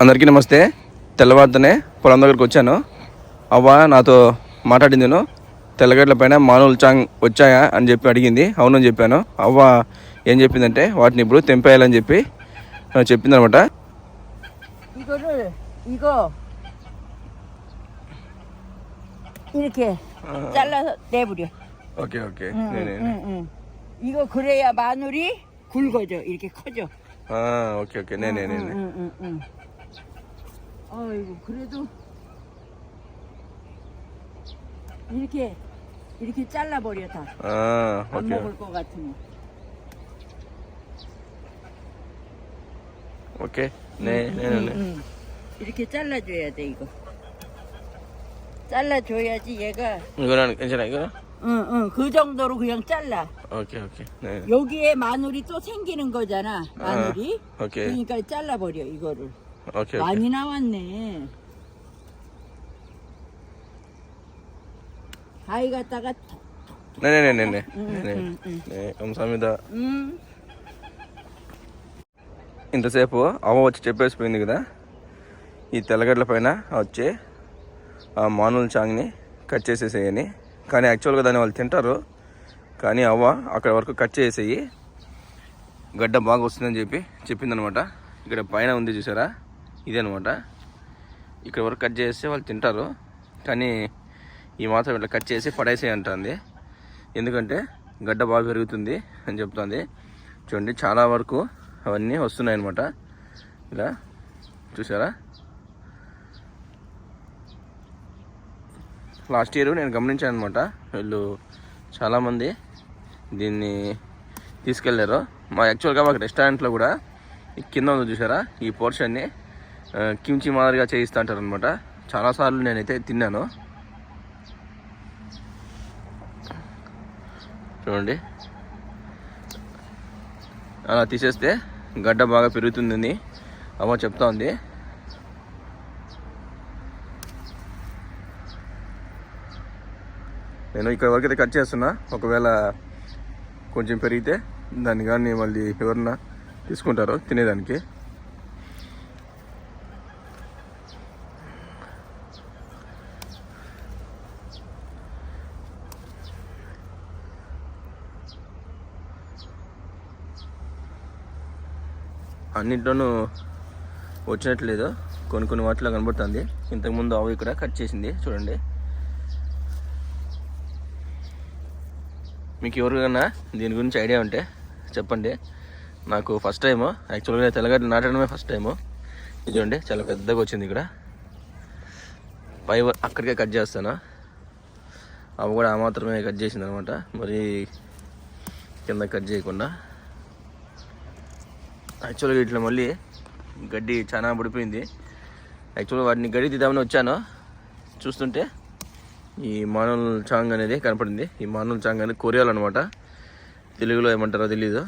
అందరికీ నమస్తే తెల్లవారుతోనే పొలం దగ్గరికి వచ్చాను అవ్వ నాతో మాట్లాడింది నేను తెల్లగడ్డల పైన మానులు చాంగ్ వచ్చాయా అని చెప్పి అడిగింది అవునని చెప్పాను అవ్వ ఏం చెప్పిందంటే వాటిని ఇప్పుడు తెంపేయాలని చెప్పి ఆ, చెప్పిందనమాట 이거를 이거 이렇게 잘라서 내버려. Okay okay 응, 응, 응. 이거 그래야 마늘이 굵어져. 이렇게 커져. ఓకే ఓకే నేనే నేనే 응, 응, 응, 응. 아이고 그래도 이렇게 이렇게 잘라버려 다. 아, 안 오케이. 먹을 것 같으면. 오케이. 네, 음, 네, 음, 네, 네. 네. 응. 이렇게 잘라줘야 돼 이거. 잘라줘야지 얘가. 이거는 괜찮아, 이거는? 응, 응. 그 정도로 그냥 잘라. 오케이, 오케이. 네. 여기에 마늘이 또 생기는 거잖아. 마늘이. 아, 오케이. 그러니까 잘라버려 이거를. Okay okay 많이 나왔네. 가위 갖다가, 톡, నేనే నేనే నేనే 응, నేనే 응, 응, 네 감사합니다 응. ఇంతసేపు అవ్వ వచ్చి చెప్పేసిపోయింది కదా ఈ తెల్లగడ్డల పైన వచ్చే ఆ మానుల చాంగ్ని కట్ చేసేసేయని కానీ యాక్చువల్గా దాన్ని వాళ్ళు తింటారు కానీ అవ్వ అక్కడ వరకు కట్ చేసేయి గడ్డ బాగా వస్తుందని చెప్పి చెప్పిందనమాట ఇక్కడ పైన ఉంది చూసారా ఇదే అనమాట ఇక్కడ వరకు కట్ చేస్తే వాళ్ళు తింటారు. కానీ ఈ మాత్రం ఇట్లా కట్ చేసి పడేసే అంటుంది. ఎందుకంటే గడ్డ బాగా పెరుగుతుంది అని చెప్తుంది. చూడండి చాలా వరకు అవన్నీ వస్తున్నాయి అనమాట ఇలా చూసారా? లాస్ట్ ఇయర్ నేను గమనించాను అనమాట వీళ్ళు చాలామంది దీన్ని తీసుకెళ్ళారు మా యాక్చువల్గా మాకు రెస్టారెంట్లో కూడా కింద ఉంది చూసారా? ఈ పోర్షన్ని కిమ్చి మాదిరిగా చేయిస్తూ అంటారు అనమాట చాలాసార్లు నేనైతే తిన్నాను. చూడండి. అలా తీసేస్తే గడ్డ బాగా పెరుగుతుందని అమ్మ చెప్తా ఉంది. నేను ఇక్కడ వరకు అయితే కట్ చేస్తున్నా. ఒకవేళ కొంచెం పెరిగితే దాన్ని కానీ మళ్ళీ ఎవరన్నా తీసుకుంటారో తినేదానికి. అన్నింటిలోనూ వచ్చినట్లేదు. కొన్ని కొన్ని వాటిలో కనబడుతుంది. ఇంతకుముందు ఆవు ఇక్కడ కట్ చేసింది. చూడండి. మీకు ఎవరికైనా దీని గురించి ఐడియా ఉంటే చెప్పండి. నాకు ఫస్ట్ టైము యాక్చువల్గా తెల్లగడ్డలు నాటడమే ఫస్ట్ టైము ఇది చాలా పెద్దగా వచ్చింది ఇక్కడ. పై అక్కడికే కట్ చేస్తాను. అవి కూడా ఆ మాత్రమే కట్ చేసింది అనమాట. మరి కింద కట్ చేయకుండా. యాక్చువల్గా ఇట్లా మళ్ళీ గడ్డి చాలా పడిపోయింది యాక్చువల్గా వాటిని గడ్డి తీద్దామని వచ్చాను. చూస్తుంటే ఈ మానవుల చాంగ్ అనేది కనపడింది. ఈ మానవుల చాంగ్ అనేది కొరియాలు అనమాట తెలుగులో ఏమంటారో తెలీదు.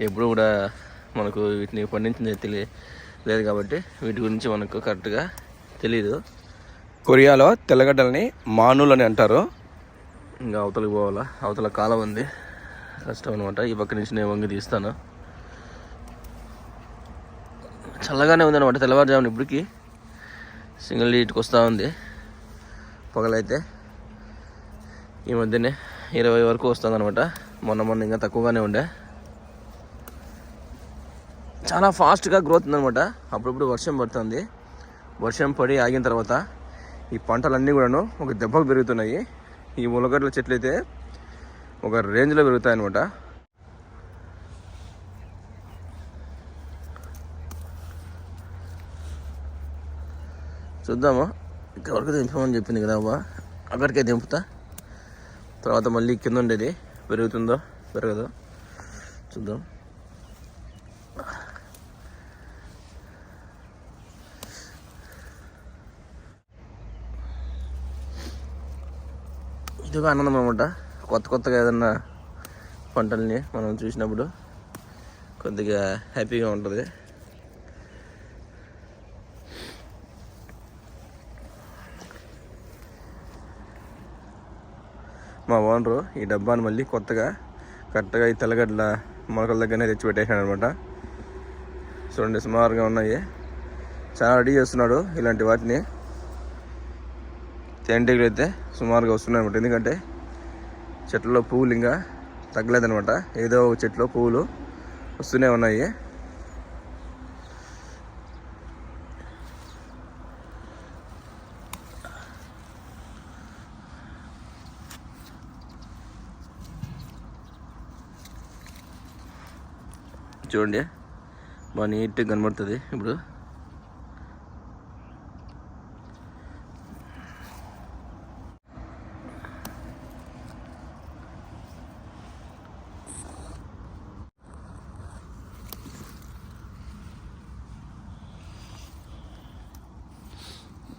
ఎప్పుడు కూడా మనకు వీటిని పండించింది తెలియ లేదు కాబట్టి వీటి గురించి మనకు కరెక్ట్గా తెలీదు. కొరియాలో తెల్లగడ్డలని మానులు అని అంటారు. ఇంకా అవతలకి పోవాలా? అవతల కాలం ఉంది. కష్టం అనమాట ఈ పక్క నుంచి నేను వంగి తీస్తాను. చల్లగానే ఉందన్నమాట తెల్లవారుజామున ఇప్పటికి. సింగిల్ డీట్కి వస్తూ ఉంది. పొగలైతే ఈ మధ్యనే ఇరవై వరకు వస్తుందన్నమాట. మొన్న మొన్న ఇంకా తక్కువగానే ఉండే. చాలా ఫాస్ట్గా గ్రోత్ ఉందన్నమాట. అప్పుడప్పుడు వర్షం పడుతుంది. వర్షం పడి ఆగిన తర్వాత ఈ పంటలన్నీ కూడాను ఒక దెబ్బకు పెరుగుతున్నాయి. ఈ ఉల్లగడ్డల చెట్లు అయితే ఒక రేంజ్లో పెరుగుతాయి చూద్దాము? ఇంతవరకు దింపమని చెప్పింది కదా అవ్వ. అక్కడికే దింపుతా తర్వాత మళ్ళీ కింద ఉండేది పెరుగుతుందో పెరగదో చూద్దాం. ఇదిగా ఆనందం అనమాట కొత్త కొత్తగా ఏదన్నా పంటల్ని మనం చూసినప్పుడు కొద్దిగా హ్యాపీగా ఉంటుంది. మా ఓనరు ఈ డబ్బాని మళ్ళీ కొత్తగా కరెక్ట్గా ఈ తెల్లగడ్డల మొలకల దగ్గరనే తెచ్చి పెట్టేశాడు అనమాట చూడండి సుమారుగా ఉన్నాయి. చాలా రెడీ చేస్తున్నాడు ఇలాంటి వాటిని. తేనెటీగలు అయితే సుమారుగా వస్తున్నాయి అనమాట ఎందుకంటే చెట్లలో పువ్వులు ఇంకా తగ్గలేదనమాట ఏదో ఒక చెట్లో పువ్వులు వస్తూనే ఉన్నాయి. చూడండి. బాగా నీట్గా కనబడుతుంది ఇప్పుడు.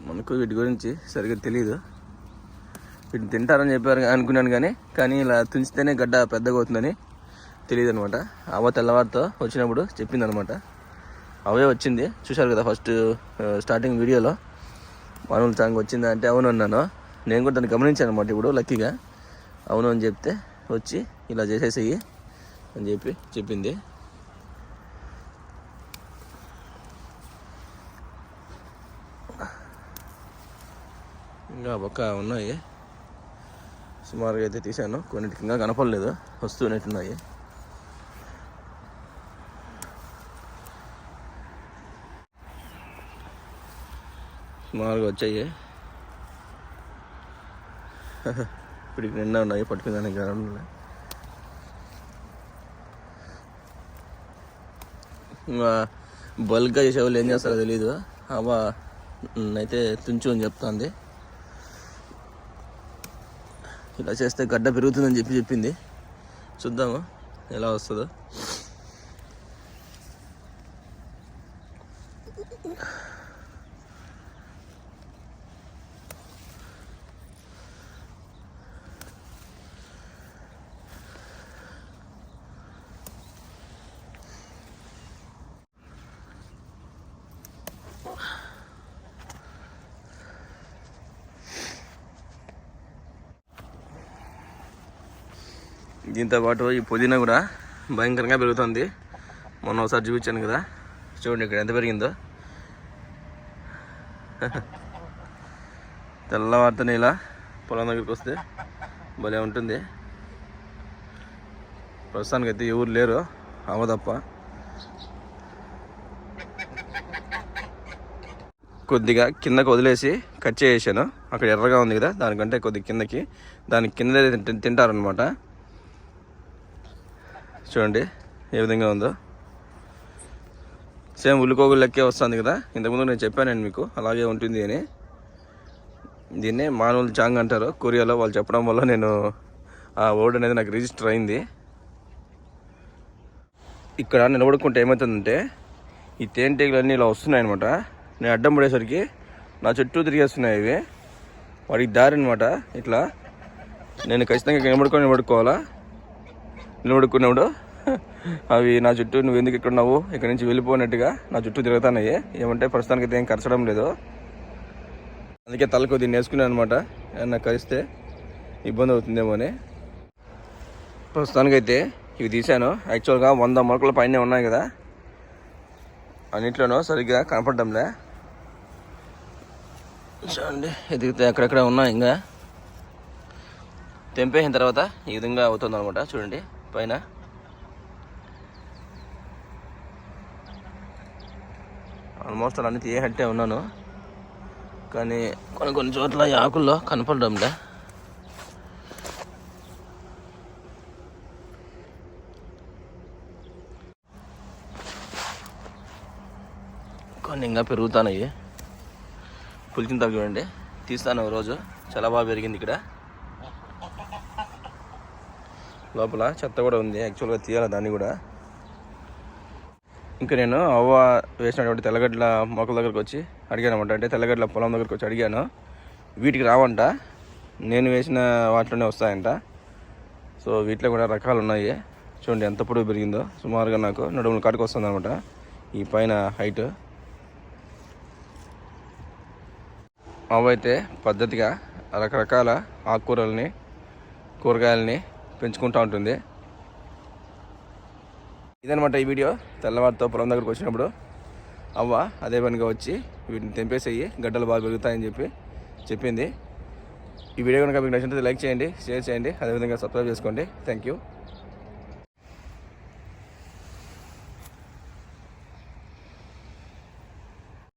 మనకు వీటి గురించి సరిగ్గా తెలియదు వీటిని తింటారని చెప్పారు అనుకున్నాను కానీ కానీ ఇలా తుంచితేనే గడ్డ పెద్దగా అవుతుందని తెలియదు అనమాట అవ్వ తెల్లవారితో వచ్చినప్పుడు చెప్పింది అనమాట అవే వచ్చింది. చూశారు కదా ఫస్ట్ స్టార్టింగ్ వీడియోలో. మామూలు సాంగ్ వచ్చిందా అంటే అవును అన్నాను. నేను కూడా దాన్ని గమనించాను అనమాట ఇప్పుడు లక్కీగా. అవును అని చెప్తే వచ్చి ఇలా చేసేసేయి అని చెప్పి చెప్పింది. ఇంకా పక్క ఉన్నాయి. సుమారుగా అయితే తీశాను. కొన్నిటికి ఇంకా కనపడలేదు. వస్తున్నట్టున్నాయి సుమారుగా వచ్చాయి. ఇప్పుడు నిండా ఉన్నాయి పట్టుకునేదానికి కారణం ఇంకా బల్క్గా చేసే వాళ్ళు ఏం చేస్తారో తెలీదు. అవ్వ అయితే తుంచు అని చెప్తాంది. ఇలా చేస్తే గడ్డ పెరుగుతుందని చెప్పి చెప్పింది. చూద్దాము ఎలా వస్తుందో. దీంతో పాటు ఈ పుదీనా కూడా భయంకరంగా పెరుగుతుంది. మొన్న ఒకసారి చూపించాను కదా. చూడండి ఇక్కడ ఎంత పెరిగిందో. తెల్లవారితోనే ఇలా పొలం దగ్గరికి వస్తే భలే ఉంటుంది. ప్రస్తుతానికి అయితే ఎవరు లేరు. అవ తప్ప. కొద్దిగా కిందకు వదిలేసి కట్ చేసాను అక్కడ ఎర్రగా ఉంది కదా దానికంటే కొద్దిగా కిందకి. దాని కింద తింటారనమాట చూడండి ఏ విధంగా ఉందో. సేమ్ ఉల్లికోగులు లెక్కే వస్తుంది కదా. ఇంతకుముందు నేను చెప్పానండి మీకు అలాగే ఉంటుంది అని. దీన్నే మానవులు చాంగ్ అంటారు. కొరియాలో వాళ్ళు చెప్పడం వల్ల నేను ఆ వర్డ్ అనేది నాకు రిజిస్టర్ అయింది. ఇక్కడ నిలబడుకుంటే ఏమవుతుందంటే ఈ తేనెటీగలు అన్నీ ఇలా వస్తున్నాయి అనమాట నేను అడ్డం పడేసరికి నా చుట్టూ తిరిగేస్తున్నాయి ఇవి. వాడికి దారి అనమాట ఇట్లా నేను ఖచ్చితంగా నిలబడుకొని నిలబడుకోవాలా? నిలబడుకున్నాడు. అవి నా చుట్టూ నువ్వు ఎందుకు ఇక్కడ ఉన్నావు? ఇక్కడ నుంచి వెళ్ళిపోయినట్టుగా నా చుట్టూ తిరుగుతున్నాయి. ఏమంటే ప్రస్తుతానికి అయితే ఏం కరచడం లేదు. అందుకే తలకు దీన్ని వేసుకున్నాను అనమాట ఏమన్నా కలిస్తే ఇబ్బంది అవుతుందేమో అని ప్రస్తుతానికైతే ఇవి తీశాను. యాక్చువల్గా వంద మొలకల పైన ఉన్నాయి కదా. అన్నిట్లోనూ సరిగ్గా కనపడడంలే. చూడండి ఎదిగితే అక్కడక్కడ ఉన్నాయి ఇంకా. తెంపేసిన తర్వాత ఈ విధంగా అవుతుంది అనమాట చూడండి. పైన. ఆల్మోస్ట్ అలా అన్ని తీయహట్టే ఉన్నాను. కానీ కొన్ని కొన్ని చోట్ల ఈ ఆకుల్లో కనపడడంలే. కొన్ని ఇంకా పెరుగుతున్నాయి పులిచిన తగ్గు చూడండి. తీస్తాను రోజు. చాలా బాగా పెరిగింది ఇక్కడ. లోపల చెత్త కూడా ఉంది. యాక్చువల్గా తీయాలి దాన్ని కూడా? ఇంకా నేను అవ్వ వేసినటువంటి తెల్లగడ్డల మొక్కల దగ్గరకు వచ్చి అడిగాను అనమాట అంటే తెల్లగడ్డల పొలం దగ్గరకు వచ్చి అడిగాను. వీటికి రావంట. నేను వేసిన వాటిలోనే వస్తాయంట. సో వీటిలో కూడా రకాలు ఉన్నాయి. చూడండి ఎంత పొడవు పెరిగిందో. సుమారుగా నాకు నడుములు కాటుకు వస్తుంది అనమాట ఈ పైన హైట్. అవైతే పద్ధతిగా రకరకాల ఆకుకూరల్ని కూరగాయలని పెంచుకుంటూ ఉంటుంది. ఇదనమాట ఈ వీడియో. తెల్లవారితో పొలం దగ్గరకు వచ్చినప్పుడు అవ్వ అదే పనిగా వచ్చి వీటిని తెంపేసేయి గడ్డలు బాగా పెరుగుతాయని చెప్పి చెప్పింది. ఈ వీడియో కనుక మీకు నచ్చినట్లయితే లైక్ చేయండి షేర్ చేయండి అదేవిధంగా సబ్స్క్రైబ్ చేసుకోండి. Thank you